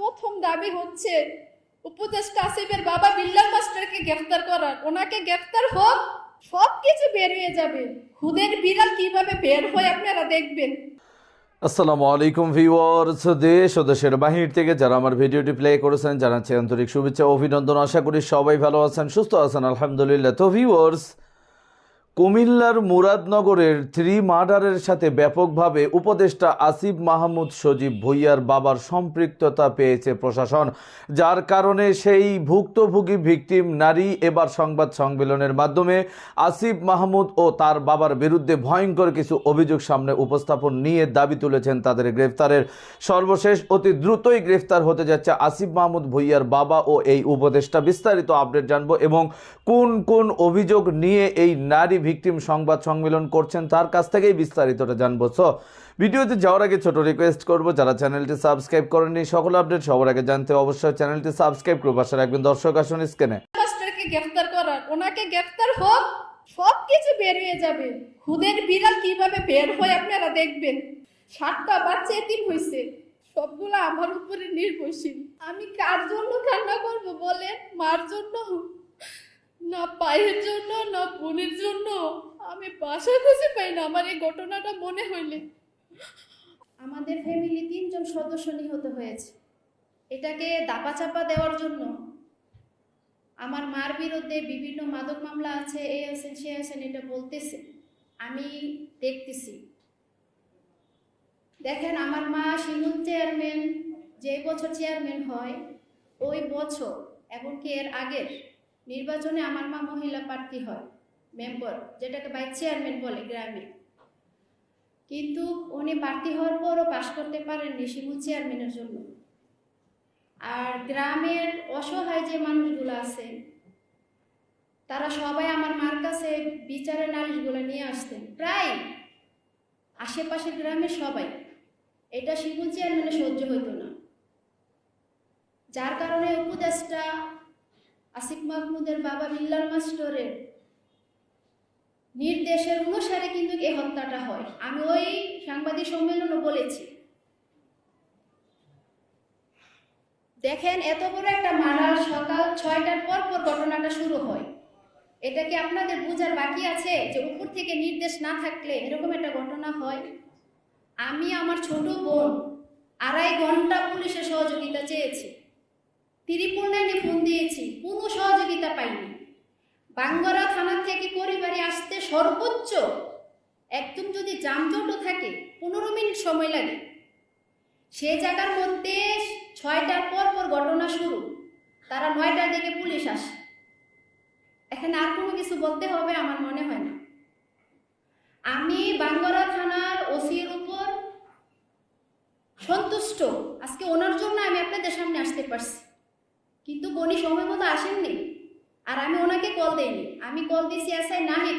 প্রথম দাবি হচ্ছে উপদেষ্টা আসিফের বাবা বিল্লাল মাস্টারকে গ্রেফতার করার। ওনাকে গ্রেফতার হোক, সব কিছু বেরিয়ে যাবে। খুদের বিড়াল কীভাবে বের হয় আপনারা দেখবেন। আসসালামু আলাইকুম ভিউয়ার্স, দেশ ও দেশের বাহির থেকে যারা আমার ভিডিওটি প্লে করেছেন, জানাচ্ছি আন্তরিক শুভেচ্ছা অভিনন্দন। আশা করি সবাই ভালো আছেন, সুস্থ আছেন, আলহামদুলিল্লাহ। তো ভিউয়ার্স কুমিল্লার মুরাদনগরের থ্রি মার্ডারের সাথে ব্যাপকভাবে উপদেষ্টা আসিফ মাহমুদ সজীব ভুইয়ার বাবার সম্পৃক্ততা পেয়েছে প্রশাসন, যার কারণে সেই ভুক্তভোগী ভিকটিম নারী এবার সংবাদ সম্মেলনের মাধ্যমে আসিফ মাহমুদ ও তার বাবার বিরুদ্ধে ভয়ঙ্কর কিছু অভিযোগ সামনে উপস্থাপন নিয়ে দাবি তুলেছেন তাদের গ্রেফতারের। সর্বশেষ অতি দ্রুতই গ্রেফতার হতে যাচ্ছে আসিফ মাহমুদ ভুইয়ার বাবা ও এই উপদেষ্টা। বিস্তারিত আপডেট জানব এবং কোন কোন অভিযোগ নিয়ে এই নারী ভিকটিম সংবাদ সম্মেলন করছেন, তার কাছ থেকেই বিস্তারিতটা জানব। সো ভিডিওতে যাওয়ার আগে ছোট রিকোয়েস্ট করব, যারা চ্যানেলটি সাবস্ক্রাইব করেননি, সকল আপডেট সবার আগে জানতে অবশ্যই চ্যানেলটি সাবস্ক্রাইব করে পাশে রাখবেন। দর্শক, আসুন মাস্টারকে গ্রেফতার করার, ওনাকে গ্রেফতার হোক সব কিছু বেরিয়ে যাবে। বিড়াল কীভাবে বের হয় আপনারা দেখবেন। সাতটা বাচ্চা এতিম হয়েছে সবগুলো আমার উপরে নির্ভরশীল। আমি কার জন্য কান্না করব বলেন? মার জন্য? না পায়ের জন্য, না বোনের জন্য। আমি বাসা খুঁজে পাই না আমার এই ঘটনাটা মনে হইলে। আমাদের ফ্যামিলি তিনজন সদস্য নিহত হয়েছে। এটাকে দাপা চাপা দেওয়ার জন্য আমার মার বিরুদ্ধে বিভিন্ন মাদক মামলা আছে এই আছেন সে আছেন এটা বলতেছে। আমি দেখতেছি। দেখেন, আমার মা শিমুল চেয়ারম্যান, যে বছর চেয়ারম্যান হয়, ওই বছর, এমনকি এর আগের নির্বাচনে আমার মা মহিলা প্রার্থী হয় মেম্বার যেটাকে ভাইস চেয়ারম্যান বলে গ্রামে। কিন্তু উনি প্রার্থী হওয়ার পরও পাশ করতে পারেননি শিমুল চেয়ারম্যানের জন্য। আর গ্রামের অসহায় যে মানুষগুলো আছে, তারা সবাই আমার মার কাছে বিচারের নালিশগুলো নিয়ে আসতেন। প্রায় আশেপাশের গ্রামের সবাই। এটা শিমুল চেয়ারম্যানে সহ্য হইতো না। যার কারণে উপদেশটা আসিফ মাহমুদের বাবা বিল্লাল মাস্টরের নির্দেশের অনুসারে কিন্তু এই হত্যাটা হয়। আমি ওই সাংবাদিক সম্মেলনও বলেছি। দেখেন, এত বড় একটা মারার সকাল ছয়টার পর পর ঘটনাটা শুরু হয়। এটা কি আপনাদের বোঝার বাকি আছে যে উপর থেকে নির্দেশ না থাকলে এরকম একটা ঘটনা হয়? আমি আমার ছোট বোন আড়াই ঘণ্টা পুলিশের সহযোগিতা চেয়েছি। ত্রিপুল নাইনে ফোন দিয়েছি, কোনো সহযোগিতা পাইনি। বাঙ্গরা থানা থেকে পরিবারে আসতে সর্বোচ্চ একদম যদি যানজটও থাকে, পনেরো মিনিট সময় লাগে। সে জায়গার মধ্যে ছয়টার পর পর ঘটনা শুরু। তারা নয়টার দিকে পুলিশ আসে। এখানে আর কোনো কিছু বলতে হবে আমার মনে হয় না। আমি বাঙ্গরা থানার ওসির উপর সন্তুষ্ট। আজকে ওনার জন্য আমি আপনাদের সামনে আসতে পারছি। কিন্তু বনি সময় মতো আসেননি। আর আমি ওনাকে কল দেইনি। আমি কল দিয়েছি এসআই নাহিদ।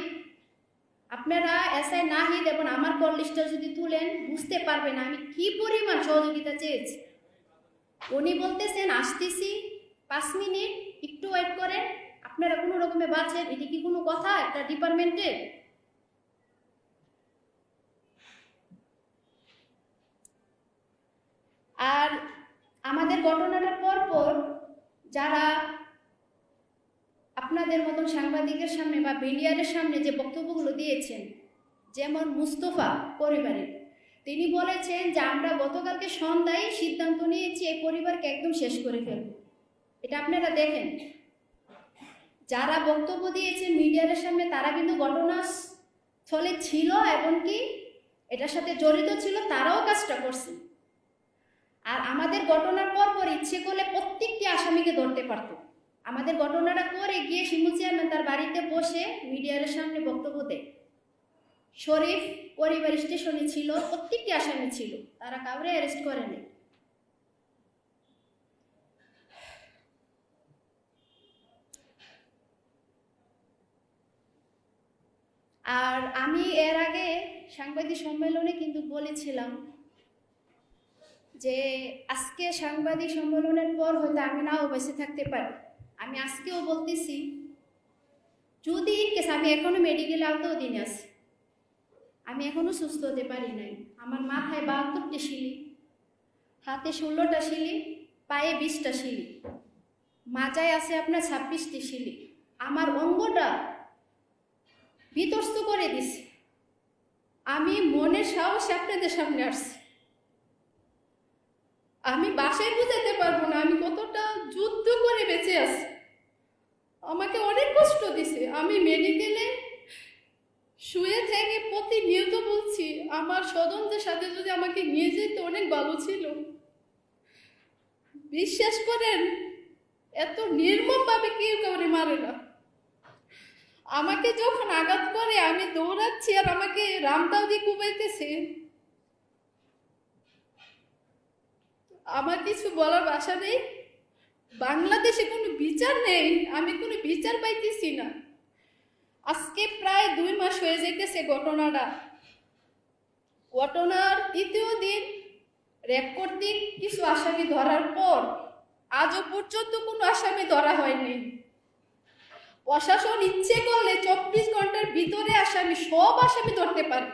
আপনারা এসআই নাহিদ এবং আমার কল লিস্টটা যদি তুলেন, বুঝতে পারবেন আমি কি পরিমাণ সহযোগিতা চেয়েছি। উনি বলতেছেন, আসতেছি। পাঁচ মিনিট, একটু ওয়েট করেন। আপনারা কোনো রকমে বাঁচেন। এটি কি কোনো কথা? একটা ডিপার্টমেন্টে আর আমাদের ঘটনাটার পর পর যারা আপনাদের মতন সাংবাদিকের সামনে বা মিডিয়ারের সামনে যে বক্তব্যগুলো দিয়েছেন, যেমন মুস্তফা পরিবারের, তিনি বলেছেন যে আমরা গতকালকে সন্ধ্যায় সিদ্ধান্ত নিয়েছি এই পরিবারকে একদম শেষ করে ফেলব। এটা আপনারা দেখেন। যারা বক্তব্য দিয়েছেন মিডিয়ারের সামনে, তারা কিন্তু ঘটনাস্থলে ছিল, এমনকি এটার সাথে জড়িত ছিল, তারাও কাজটা করছে। আর আমাদের ঘটনার পর পর ইচ্ছে করলে প্রত্যেকটি আসামিকে ধরতে পারত। আমাদের ঘটনাটা করে গিয়ে শিমু চেয়ারম্যান তার বাড়িতে বসে মিডিয়ার সামনে বক্তব্য দেয়। শরীফ পরিবার স্টেশনে ছিল, প্রত্যেকটি আসামি ছিল, তারা কাউরে অ্যারেস্ট করেনি। আর আমি এর আগে সাংবাদিক সম্মেলনে কিন্তু বলেছিলাম যে আজকে সাংবাদিক সম্মেলনের পর হয়তো আমি নাও বেঁচে থাকতে পারি। আমি আজকেও বলতেছি, যদি কেস আমি এখনও মেডিকেল আওতাও দিনে আছি। আমি এখনও সুস্থ হতে পারি নাই। আমার মাথায় বাহাত্তরটি শিলি, হাতে ষোলোটা শিলি, পায়ে বিশটা শিলি, মাজায় আছে আপনার ছাব্বিশটি শিলি। আমার অঙ্গটা বিতস্ত করে দিছে। আমি মনের সাহসে আপনাদের সামনে আসছি। আমি বাসায় বুঝাতে পারব না, আমি কতটা যুদ্ধ করে বেঁচে আছি। আমাকে অনেক কষ্ট দিছে। আমি মেডিকেলে শুয়ে থেকে প্রতিনিয়ত বলছি, আমার স্বজনদের সাথে যদি আমাকে নিয়ে যেতে অনেক ভালো ছিল। বিশ্বাস করেন, এত নির্মমভাবে কেউ কাউরে মারে না। আমাকে যখন আঘাত করে, আমি দৌড়াচ্ছি আর আমাকে রামদাউদি কুবাইতেছে। আমার কিছু বলার ভাষা নেই? বাংলাদেশে কোনো বিচার নেই? আমি কোনো বিচার পাইতেছি না। আজকে প্রায় দুই মাস হয়ে যেতেছে ঘটনাটা। ঘটনার তৃতীয় দিন র্যাব কর্তৃক কিছু আসামি ধরার পর আজও পর্যন্ত কোনো আসামি ধরা হয়নি। প্রশাসন ইচ্ছে করলে চব্বিশ ঘণ্টার ভিতরে আসামি, সব আসামি ধরতে পারে।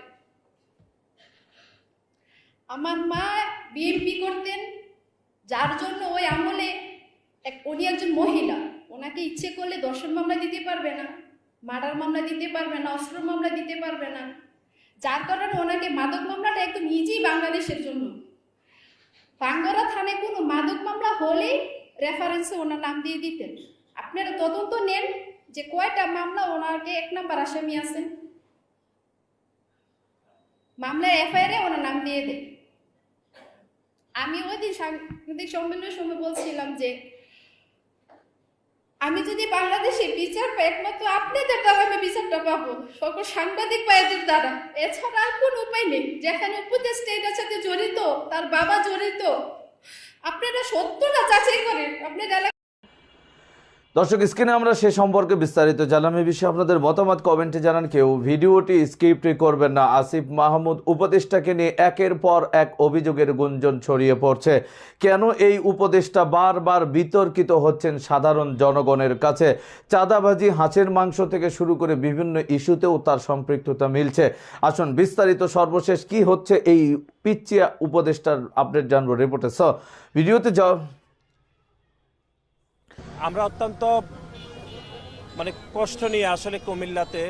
আমার মা বিএমপি করতেন যার জন্য ওই আমলে এক উনি একজন মহিলা। ওনাকে ইচ্ছে করলে দর্শন মামলা দিতে পারবে না, মার্ডার মামলা দিতে পারবে না, অস্ত্র মামলা দিতে পারবে না। যার কারণে ওনাকে মাদক মামলাটা একদম ইজি বাংলাদেশের জন্য। বাঙ্গরা থানায় কোনো মাদক মামলা হলেই রেফারেন্সে ওনার নাম দিয়ে দিতেন। আপনারা তদন্ত নেন যে কয়টা মামলা ওনাকে, এক নাম্বার আসামি আছেন। মামলার এফআইআরে ওনার নাম দিয়ে দেন। আমি ওই দিন সাংবাদিক সম্মেলনের সময় বলছিলাম যে, আমি যদি বাংলাদেশে বিচার পাই একমাত্র আপনাদের দ্বারা আমি বিচারটা পাবো। সকল সাংবাদিক পায়েদের দ্বারা। এছাড়া আর কোন উপায় নেই। যেখানে উপদেষ্টা এটার সাথে জড়িত, তার বাবা জড়িত, আপনারা সত্যটা যাচাই করেন। আপনার এলাকা দর্শক, স্ক্রিনে আমরা সে সম্পর্কে বিস্তারিত জানলাম। এই বিষয়ে আপনাদের মতামত কমেন্টে জানান কেউ। ভিডিওটি স্ক্রিপ্ট করবেন না। আসিফ মাহমুদ উপদেষ্টাকে নিয়ে একের পর এক অভিযোগের গুঞ্জন ছড়িয়ে পড়ছে। কেন এই উপদেষ্টা বারবার বিতর্কিত হচ্ছেন সাধারণ জনগণের কাছে? চাঁদাবাজি, হাঁসের মাংস থেকে শুরু করে বিভিন্ন ইস্যুতেও তার সম্পৃক্ততা মিলছে। আসুন বিস্তারিত সর্বশেষ কি হচ্ছে এই পিচ্চিয়া উপদেষ্টার আপডেট জানব রিপোর্টে। স ভিডিওতে যাও। আমরা অত্যন্ত মানে কষ্ট নিয়ে আসলে কুমিল্লাতে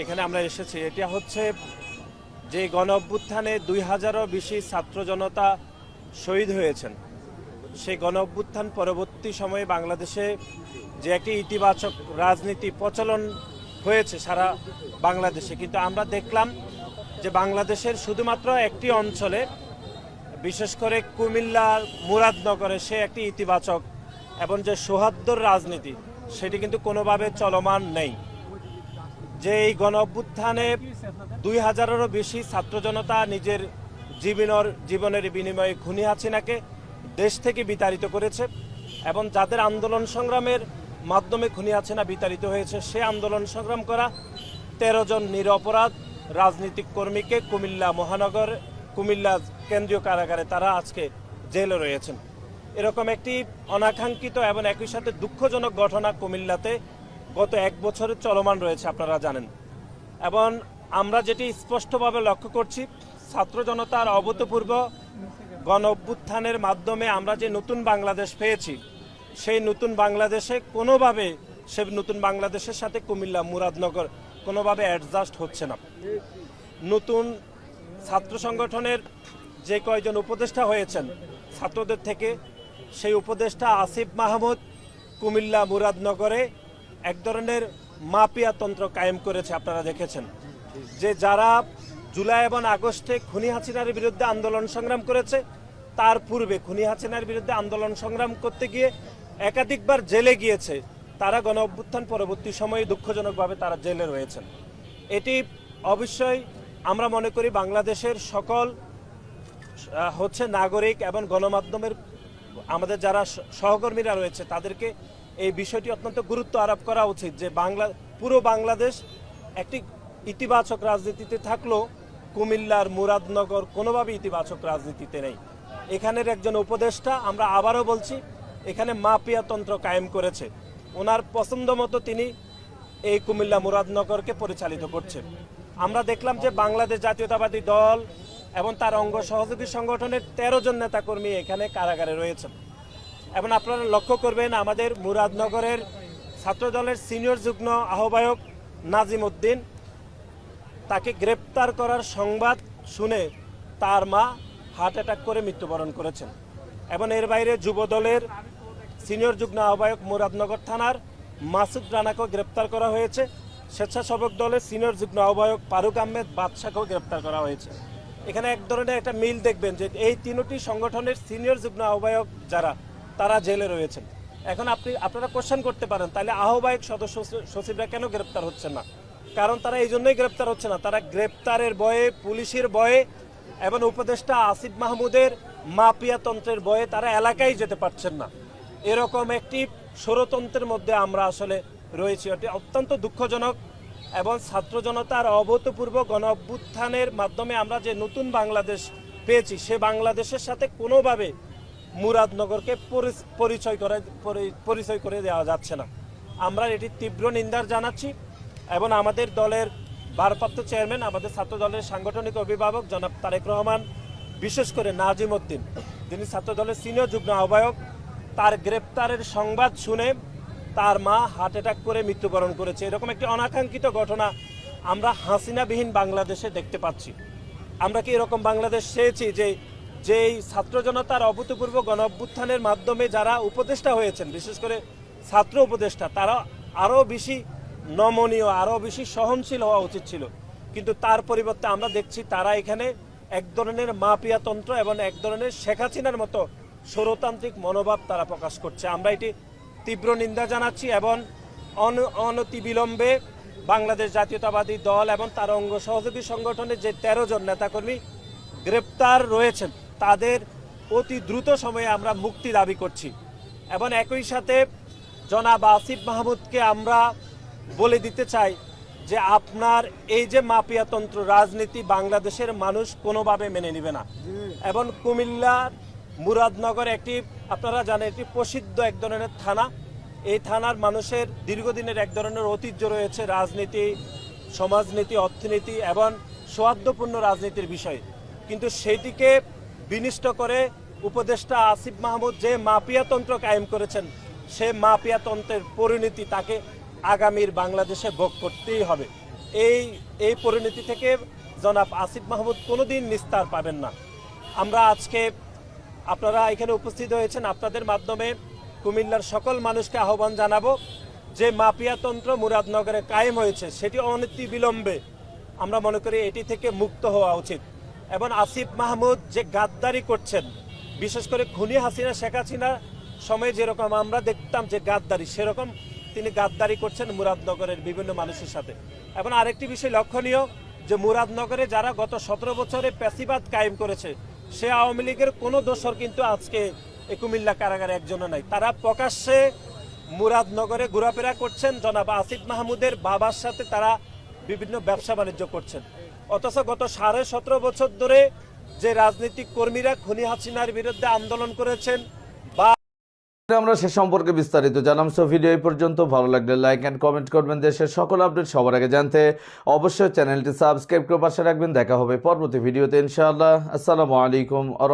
এখানে আমরা এসেছি। এটা হচ্ছে যে গণ অভ্যুত্থানে দুই হাজারও বেশি ছাত্র জনতা শহীদ হয়েছেন। সেই গণ অভ্যুত্থান পরবর্তী সময়ে বাংলাদেশে যে একটি ইতিবাচক রাজনীতি প্রচলন হয়েছে সারা বাংলাদেশে। কিন্তু আমরা দেখলাম যে বাংলাদেশের শুধুমাত্র একটি অঞ্চলে, বিশেষ করে কুমিল্লার মুরাদনগরে সে একটি ইতিবাচক এবং যে সৌহার্দ্যর রাজনীতি, সেটি কিন্তু কোনোভাবে চলমান নেই। যে এই গণ অভ্যুত্থানে দুই হাজারেরও বেশি ছাত্র জনতা নিজের জীবনের জীবনের বিনিময়ে খুনি হাসিনাকে দেশ থেকে বিতাড়িত করেছে এবং যাদের আন্দোলন সংগ্রামের মাধ্যমে খুনি হাসিনা বিতাড়িত হয়েছে, সে আন্দোলন সংগ্রাম করা তেরো জন নিরপরাধ রাজনৈতিক কর্মীকে কুমিল্লা মহানগর, কুমিল্লা কেন্দ্রীয় কারাগারে তারা আজকে জেলে রয়েছেন। এরকম একটি অনাকাঙ্ক্ষিত এবং একই সাথে দুঃখজনক ঘটনা কুমিল্লাতে গত এক বছরের চলমান রয়েছে, আপনারা জানেন। এবং আমরা যেটি স্পষ্টভাবে লক্ষ্য করছি, ছাত্র জনতার অভূতপূর্ব গণ অভ্যুত্থানের মাধ্যমে আমরা যে নতুন বাংলাদেশ পেয়েছি, সেই নতুন বাংলাদেশে কোনোভাবে সে নতুন বাংলাদেশের সাথে কুমিল্লা মুরাদনগর কোনোভাবে অ্যাডজাস্ট হচ্ছে না। নতুন ছাত্র সংগঠনের যে কয়জন উপদেষ্টা হয়েছেন, ছাত্রদের থেকে সেই উপদেষ্টা আসিফ মাহমুদ কুমিল্লা মুরাদনগরে এক ধরনের মাপিয়া তন্ত্র কায়েম করেছে, আপনারা দেখেছেন। যে যারা জুলাই এবং আগস্টে খুনি হাসিনার বিরুদ্ধে আন্দোলন সংগ্রাম করেছে, তার পূর্বে খুনি হাসিনার বিরুদ্ধে আন্দোলন সংগ্রাম করতে গিয়ে একাধিকবার জেলে গিয়েছে, তারা গণ অভ্যুত্থান পরবর্তী সময়ে দুঃখজনকভাবে তারা জেলে রয়েছেন। এটি অবশ্যই আমরা মনে করি বাংলাদেশের সকল হচ্ছে নাগরিক এবং গণমাধ্যমের আমাদের যারা সহকর্মীরা রয়েছে, তাদেরকে এই বিষয়টি অত্যন্ত গুরুত্ব আরোপ করা উচিত যে বাংলা, পুরো বাংলাদেশ একটি ইতিবাচক রাজনীতিতে থাকলেও কুমিল্লার মুরাদনগর কোনোভাবে ইতিবাচক রাজনীতিতে নেই। এখানের একজন উপদেষ্টা, আমরা আবারও বলছি, এখানে মাপিয়া তন্ত্র কায়েম করেছে। ওনার পছন্দ মতো তিনি এই কুমিল্লা মুরাদনগরকে পরিচালিত করছেন। আমরা দেখলাম যে বাংলাদেশ জাতীয়তাবাদী দল এবং তার অঙ্গ সহযোগী সংগঠনের তেরো জন নেতাকর্মী এখানে কারাগারে রয়েছেন। এবং আপনারা লক্ষ্য করবেন, আমাদের মুরাদনগরের ছাত্রদলের সিনিয়র যুগ্ম আহ্বায়ক নাজিম উদ্দিন, তাকে গ্রেপ্তার করার সংবাদ শুনে তার মা হার্ট অ্যাটাক করে মৃত্যুবরণ করেছেন। এবং এর বাইরে যুবদলের সিনিয়র যুগ্ম আহ্বায়ক মুরাদনগর থানার মাসুদ রানাকেও গ্রেপ্তার করা হয়েছে। স্বেচ্ছাসেবক দলের সিনিয়র যুগ্ম আহ্বায়ক ফারুক আহমেদ বাদশাকেও গ্রেপ্তার করা হয়েছে। এখানে এক ধরনের একটা মিল দেখবেন যে এই তিনটি সংগঠনের সিনিয়র যুগ্ম আহ্বায়ক যারা, তারা জেলে রয়েছেন। এখন আপনি, আপনারা কোশ্চেন করতে পারেন, তাহলে আহ্বায়ক সদস্য সচিবরা কেন গ্রেপ্তার হচ্ছে না? কারণ তারা এই জন্যই গ্রেপ্তার হচ্ছে না, তারা গ্রেপ্তারের বয়ে পুলিশের বয়ে এবং উপদেষ্টা আসিফ মাহমুদের মাপিয়া তন্ত্রের ভয়ে তারা এলাকায় যেতে পারছেন না। এরকম একটি ষড়তন্ত্রের মধ্যে আমরা আসলে রয়েছি। অত্যন্ত দুঃখজনক এবং ছাত্র জনতার অভূতপূর্ব গণ অভ্যুত্থানের মাধ্যমে আমরা যে নতুন বাংলাদেশ পেয়েছি, সে বাংলাদেশের সাথে কোনোভাবে মুরাদনগরকে পরি- পরিচয় করে, পরি- পরিচয় করে দেওয়া যাচ্ছে না। আমরা এটি তীব্র নিন্দার জানাচ্ছি এবং আমাদের দলের ভারপ্রাপ্ত চেয়ারম্যান, আমাদের ছাত্র দলের সাংগঠনিক অভিভাবক জনাব তারেক রহমান, বিশেষ করে নাজিম উদ্দিন। যিনি ছাত্র দলের সিনিয়র যুগ্ম আহ্বায়ক। তার গ্রেপ্তারের সংবাদ শুনে তার মা হার্ট অ্যাটাক করে মৃত্যুবরণ করেছে। এরকম একটি অনাকাঙ্ক্ষিত ঘটনা আমরা হাসিনাবিহীন বাংলাদেশে দেখতে পাচ্ছি। আমরা কি এরকম বাংলাদেশ চেয়েছি যে যেই ছাত্র জনতার অভূতপূর্ব গণ মাধ্যমে যারা উপদেষ্টা হয়েছেন, বিশেষ করে ছাত্র উপদেষ্টা, তারা আরও বেশি নমনীয়, আরও বেশি সহনশীল হওয়া উচিত ছিল। কিন্তু তার পরিবর্তে আমরা দেখছি তারা এখানে এক ধরনের মাপিয়া তন্ত্র এবং এক ধরনের শেখ হাসিনার মতো স্বরতান্ত্রিক মনোভাব তারা প্রকাশ করছে। আমরা এটি তীব্র নিন্দা জানাচ্ছি এবং অন- অনতিবিলম্বে বাংলাদেশ জাতীয়তাবাদী দল এবং তার অঙ্গ সহযোগী সংগঠনের যে তেরো জন নেতাকর্মী গ্রেপ্তার রয়েছেন, তাদের অতি দ্রুত সময়ে আমরা মুক্তি দাবি করছি। এবং একই সাথে জনাব আসিফ মাহমুদকে আমরা বলে দিতে চাই যে আপনার এই যে মাপিয়াতন্ত্র রাজনীতি বাংলাদেশের মানুষ কোনোভাবে মেনে নেবে না। এবং কুমিল্লার মুরাদনগর একটি, আপনারা জানেন, একটি প্রসিদ্ধ এক ধরনের থানা। এই থানার মানুষের দীর্ঘদিনের এক ধরনের ঐতিহ্য রয়েছে রাজনীতি, সমাজনীতি, অর্থনীতি এবং সৌহার্দ্যপূর্ণ রাজনীতির বিষয়। কিন্তু সেটিকে বিনিষ্ট করে উপদেষ্টা আসিফ মাহমুদ যে মাপিয়াতন্ত্র কায়েম করেছেন, সে মাপিয়াতন্ত্রের পরিণতি তাকে আগামীর বাংলাদেশে ভোগ করতেই হবে। এই এই পরিণতি থেকে জনাব আসিফ মাহমুদ কোনোদিন নিস্তার পাবেন না। আমরা আজকে আপনারা এখানে উপস্থিত হয়েছেন আপনাদের মাধ্যমে কুমিল্লার সকল মানুষকে আহ্বান জানাব যে মাফিয়াতন্ত্র মুরাদনগরে কায়েম হয়েছে, সেটি অনতি বিলম্বে আমরা মনে করি এটি থেকে মুক্ত হওয়া উচিত। এবং আসিফ মাহমুদ যে গাদ্দারি করছেন, বিশেষ করে খুনি হাসিনা, শেখ হাসিনা সময়ে যেরকম আমরা দেখতাম যে গাদ্দারি, সেরকম তিনি গাদ্দারি করছেন মুরাদনগরের বিভিন্ন মানুষের সাথে। এবং আরেকটি বিষয় লক্ষণীয়, যে মুরাদনগরে যারা গত সতেরো বছরে প্যাসিবাদ কায়েম করেছে, সে আওয়ামী লীগের কোনো দোষর কিন্তু আজকে কুমিল্লা কারাগারে একজনও নাই। তারা প্রকাশ্যে মুরাদনগরে ঘোরাফেরা করছেন। জনাব আসিফ মাহমুদের বাবার সাথে তারা বিভিন্ন ব্যবসা বাণিজ্য করছেন। অথচ গত সাড়ে সতেরো বছর ধরে যে রাজনৈতিক কর্মীরা খুনি হাসিনার বিরুদ্ধে আন্দোলন করেছেন বা আমরা সে সম্পর্কে বিস্তারিত জানাম সো ভিডিও এই পর্যন্ত। ভালো লাগলে লাইক অ্যান্ড কমেন্ট করবেন। দেশের সকল আপডেট সবার আগে জানতে অবশ্যই চ্যানেলটি সাবস্ক্রাইব করে পাশে রাখবেন। দেখা হবে পরবর্তী ভিডিওতে ইনশাআল্লাহ। আসসালামু আলাইকুম আ